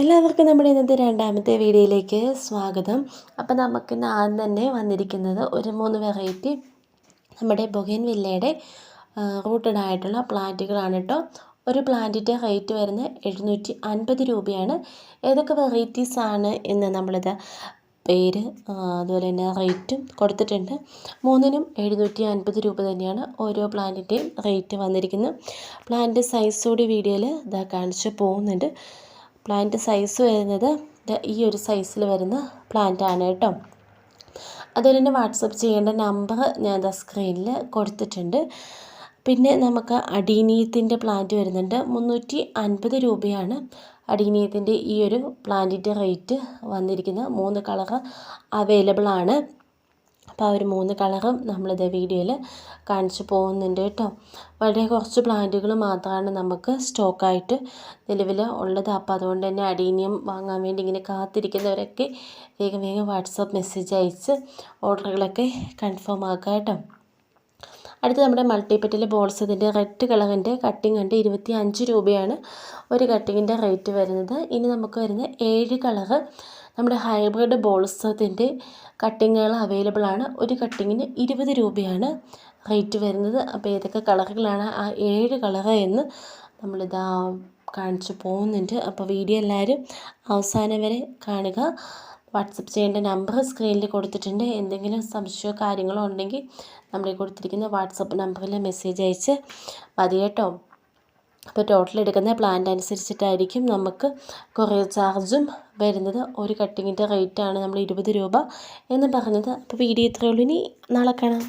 എല്ലാവർക്കും നമ്മുടെ ഇന്നത്തെ രണ്ടാമത്തെ വീഡിയോയിലേക്ക് സ്വാഗതം. അപ്പം നമുക്കിന്ന് ആദ്യം തന്നെ വന്നിരിക്കുന്നത് ഒരു മൂന്ന് വെറൈറ്റി നമ്മുടെ ബൊഗൈൻ വില്ലയുടെ റൂട്ടഡ് ആയിട്ടുള്ള പ്ലാന്റുകളാണ് കേട്ടോ ഒരു പ്ലാന്റിന്റെ റേറ്റ് വരുന്നത് എഴുന്നൂറ്റി അൻപത് രൂപയാണ്. ഏതൊക്കെ വെറൈറ്റീസ് ആണ് എന്ന് നമ്മളിത് പേര് അതുപോലെ തന്നെ റേറ്റും കൊടുത്തിട്ടുണ്ട്. മൂന്നിനും എഴുന്നൂറ്റി അൻപത് രൂപ തന്നെയാണ് ഓരോ പ്ലാന്റിന്റെയും റേറ്റ് വന്നിരിക്കുന്നത്. പ്ലാന്റ് സൈസോടെ വീഡിയോയിൽ ഇതാ കാണിച്ച് പോകുന്നുണ്ട്. പ്ലാന്റ് സൈസ് വരുന്നത് ഈ ഒരു സൈസിൽ വരുന്ന പ്ലാന്റ് ആണ് കേട്ടോ. അതുപോലെ തന്നെ വാട്സപ്പ് ചെയ്യേണ്ട നമ്പർ ഞാൻ ദാ സ്ക്രീനിൽ കൊടുത്തിട്ടുണ്ട്. പിന്നെ നമുക്ക് അടീനീയത്തിന്റെ പ്ലാന്റ് വരുന്നുണ്ട്. മുന്നൂറ്റി അൻപത് രൂപയാണ് അടീനീയത്തിന്റെ ഈ ഒരു പ്ലാന്റിന്റെ റേറ്റ് വന്നിരിക്കുന്നത്. മൂന്ന് കളർ അവൈലബിൾ ആണ്. അപ്പോൾ ആ ഒരു മൂന്ന് കളറും നമ്മളിത് വീഡിയോയിൽ കാണിച്ചു പോകുന്നുണ്ട് കേട്ടോ. വളരെ കുറച്ച് പ്ലാന്റുകൾ മാത്രമാണ് നമുക്ക് സ്റ്റോക്കായിട്ട് നിലവിൽ ഉള്ളത്. അപ്പോൾ അതുകൊണ്ട് തന്നെ അടീനിയം വാങ്ങാൻ വേണ്ടി ഇങ്ങനെ കാത്തിരിക്കുന്നവരൊക്കെ വേഗം വേഗം വാട്സപ്പ് മെസ്സേജ് അയച്ച് ഓർഡറുകളൊക്കെ കൺഫേം ആക്കുക കേട്ടോ. അടുത്ത് നമ്മുടെ മൾട്ടിപ്പറ്റിലെ ബോൾസ് ഇതിന്റെ റെഡ് കളറിന്റെ കട്ടിങ് ഉണ്ട് ഇരുപത്തി അഞ്ച് രൂപയാണ് ഒരു കട്ടിങ്ങിന്റെ റേറ്റ് വരുന്നത്. ഇനി നമുക്ക് വരുന്ന ഏഴ് കളറ് നമ്മുടെ ഹൈബ്രിഡ് ബോൾസത്തിന്റെ കട്ടിങ്ങുകൾ അവൈലബിൾ ആണ്. ഒരു കട്ടിങ്ങിന് ഇരുപത് രൂപയാണ് റേറ്റ് വരുന്നത്. അപ്പോൾ ഏതൊക്കെ കളറുകളാണ് ആ ഏഴ് കളറ് എന്ന് നമ്മളിതാ കാണിച്ചു പോകുന്നുണ്ട്. അപ്പോൾ വീഡിയോ എല്ലാവരും അവസാനം വരെ കാണുക. വാട്സപ്പ് ചെയ്യേണ്ട നമ്പർ സ്ക്രീനിൽ കൊടുത്തിട്ടുണ്ട്. എന്തെങ്കിലും സംശയമോ കാര്യങ്ങളോ ഉണ്ടെങ്കിൽ നമ്മൾ കൊടുത്തിരിക്കുന്ന വാട്സപ്പ് നമ്പറിൽ മെസ്സേജ് അയച്ച് മതി കേട്ടോ അപ്പോൾ ടോട്ടൽ എടുക്കുന്ന പ്ലാന്റ് അനുസരിച്ചിട്ടായിരിക്കും നമുക്ക് കൊറിയർ ചാർജും വരുന്നത്. ഒരു കട്ടിങ്ങിന്റെ റേറ്റാണ് നമ്മൾ ഇരുപത് രൂപ എന്ന് പറഞ്ഞത്. അപ്പോൾ വീഡിയോ ഇത്രയേ ഉള്ളൂ. ഇനി നാളെ കാണാം.